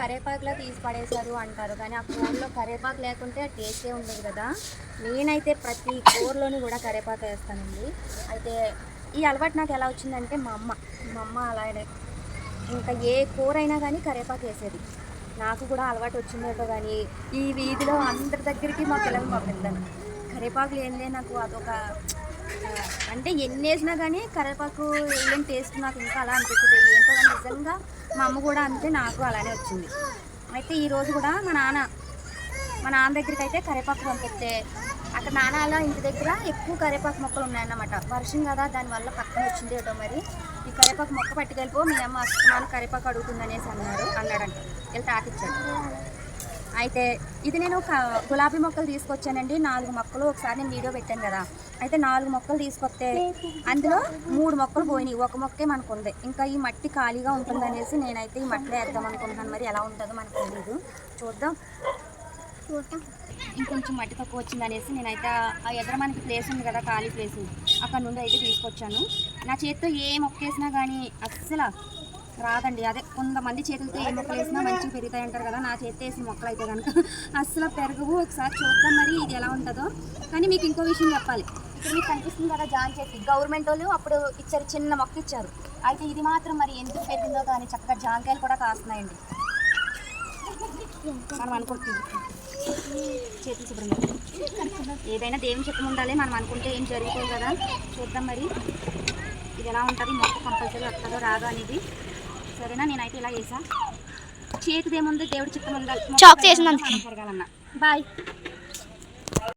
కరేపాకులో తీసి పడేశారు అంటారు. కానీ ఆ కూరలో కరేపాకు లేకుంటే టేస్టే ఉండదు కదా. నేనైతే ప్రతి కూరలోని కూడా కరేపాకు వేస్తానండి. అయితే ఈ అలవాటు నాకు ఎలా వచ్చిందంటే మా అమ్మ మా అమ్మ అలాగే ఇంకా ఏ కూర అయినా కానీ కరేపాకు వేసేది. నాకు కూడా అలవాటు వచ్చిందేటో కానీ ఈ వీధిలో అందరి దగ్గరికి మా పిల్లలు పంపిస్తాను కరేపాకు లేనిదే నాకు అదొక అంటే ఎన్ని వేసినా కానీ కరేపాకు ఏం టేస్ట్ నాకు ఇంకా అలా అనిపిస్తుంది. ఏంటో కానీ నిజంగా మా అమ్మ కూడా అంతే నాకు అలానే వచ్చింది. అయితే ఈరోజు కూడా మా నాన్న మా నాన్న దగ్గరికి అయితే కరివేపాకు పంపిస్తే అక్కడ నాన్న అలా ఇంటి దగ్గర ఎక్కువ కరివేపాకు మొక్కలు ఉన్నాయన్నమాట. వర్షం కదా దానివల్ల పక్కన వచ్చింది ఏటో మరి. ఈ కరివేపాకు మొక్క పట్టుకెళ్ళిపో మీ అమ్మ అస్తమాను కరివేపాకు అడుగుతుంది అనేసి అన్నారు అన్నాడంట. వెళ్ళి తాకిచ్చాడు. అయితే ఇది నేను ఒక గులాబీ మొక్కలు తీసుకొచ్చానండి. నాలుగు మొక్కలు ఒకసారి నేను వీడియో పెట్టాను కదా. అయితే నాలుగు మొక్కలు తీసుకొస్తే అందులో మూడు మొక్కలు పోయినాయి. ఒక మొక్కే మనకు ఉంది. ఇంకా ఈ మట్టి ఖాళీగా ఉంటుంది అనేసి నేనైతే ఈ మట్టిలో వేద్దాం అనుకుంటున్నాను. మరి ఎలా ఉంటుందో మనకు తెలియదు చూద్దాం. ఇంకొంచెం మట్టి తక్కువ వచ్చింది అనేసి నేనైతే ఆ ఎదుర మనకి ప్లేస్ ఉంది కదా ఖాళీ ప్లేస్ అక్కడ నుండి అయితే తీసుకొచ్చాను. నా చేతితో ఏ మొక్క వేసినా కానీ అస్సలు రాదండి. అదే కొంతమంది చేతులతో ఏ మొక్కలు వేసినా మంచిగా పెరుగుతాయి అంటారు కదా నా చేతి వేసిన మొక్కలు అయితే కనుక అస్సలు పెరగవు ఒకసారి చూద్దాం మరి ఇది ఎలా ఉంటుందో. కానీ మీకు ఇంకో విషయం చెప్పాలి. ఇక్కడ మీకు కనిపిస్తుంది కదా జాన్ చెట్టు గవర్నమెంట్ వాళ్ళు అప్పుడు ఇచ్చారు చిన్న మొక్క ఇచ్చారు. అయితే ఇది మాత్రం మరి ఎందుకు పెరిగిందో కానీ చక్కగా జాంకాయలు కూడా కాస్తున్నాయండి. మనం అనుకుంటుంది చేతులు శుభ్రంగా ఏదైనా దేవుని చిత్తం ఉండాలి మనం అనుకుంటే ఏం జరుగుతుంది కదా. చూద్దాం మరి. ఇది ఎలా ఉంటుంది? మొక్క కంపల్సరీ వస్తుందో రాదో అనేది సరేనా? నేనైతే ఇలా చేసా. చేతిదేముంది? దేవుడు చిత్తం ఉందా? చాక్ చేసిన బాయ్